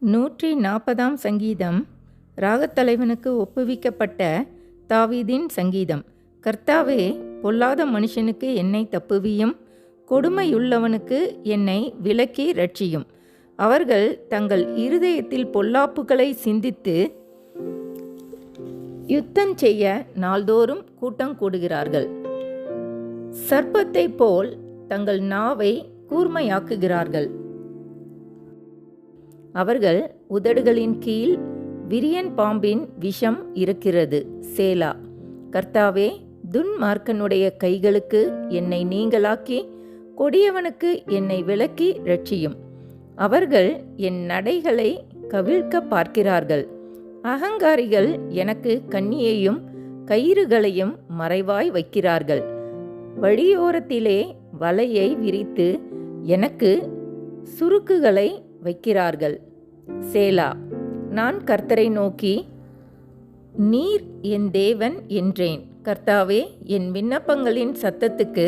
நூற்றி நாற்பதாம் சங்கீதம் ராகத்தலைவனுக்கு ஒப்புவிக்கப்பட்ட தாவீதின் சங்கீதம். கர்த்தாவே பொல்லாத மனுஷனுக்கு என்னை தப்புவியும் கொடுமையுள்ளவனுக்கு என்னை விலக்கி ரட்சியும் அவர்கள் தங்கள் இருதயத்தில் பொல்லாப்புகளை சிந்தித்து யுத்தம் செய்ய நாள்தோறும் கூட்டம் கூடுகிறார்கள். சர்ப்பத்தைப் போல் தங்கள் நாவை கூர்மையாக்குகிறார்கள். அவர்கள் உதடுகளின் கீழ் விரியன் பாம்பின் விஷம் இருக்கிறது சேலா. கர்த்தாவே துன்மார்க்கனுடைய கைகளுக்கு என்னை நீங்களாக்கி கொடியவனுக்கு என்னை விலக்கி ரட்சியும் அவர்கள் என் நடைகளை கவிழ்க்க பார்க்கிறார்கள். அகங்காரிகள் எனக்கு கண்ணியையும் கயிறுகளையும் மறைவாய் வைக்கிறார்கள். வழியோரத்திலே வலையை விரித்து எனக்கு சுருக்குகளை வைக்கிறார்கள். சேலா நான் கர்த்தரை நோக்கி நீர் என் தேவன் என்றேன். கர்த்தாவே என் விண்ணப்பங்களின் சத்தத்துக்கு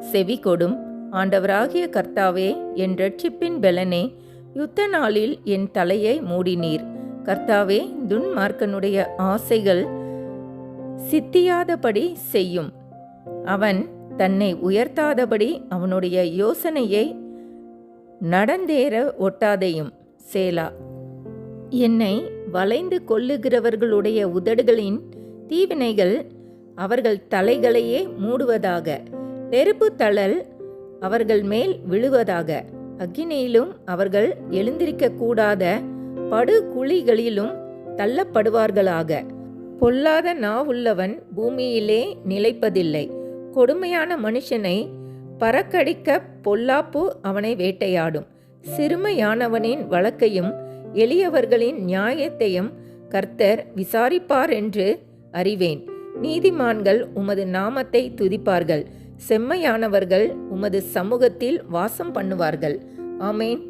செவி கொடும். ஆண்டவராகிய கர்த்தாவே என் ரட்சிப்பின் பெலனே யுத்த நாளில் என் தலையை மூடினீர். கர்த்தாவே துன்மார்க்கனுடைய ஆசைகள் சித்தியாதபடி செய்யும். அவன் தன்னை உயர்த்தாதபடி அவனுடைய யோசனையை நடந்தேற ஒட்டாதையும் சேலா. என்னை வளைந்து கொள்ளுகிறவர்களுடைய உதடுகளின் தீவினைகள் அவர்கள் தலைகளையே மூடுவதாக நெருப்பு தழல் அவர்கள் மேல் விழுவதாக அக்னியிலும் அவர்கள் எழுந்திருக்க கூடாத படுகுழிகளிலும் தள்ளப்படுவார்களாக. பொல்லாத நாவுள்ளவன் பூமியிலே நிலைப்பதில்லை. கொடுமையான மனுஷனை பறக்கடிக்க பொல்லாப்பு அவனை வேட்டையாடும். சிறுமையானவனின் வழக்கையும் எளியவர்களின் நியாயத்தையும் கர்த்தர் விசாரிப்பார் என்று அறிவேன். நீதிமான்கள் உமது நாமத்தை துதிப்பார்கள். செம்மையானவர்கள் உமது சமூகத்தில் வாசம் பண்ணுவார்கள். ஆமேன்.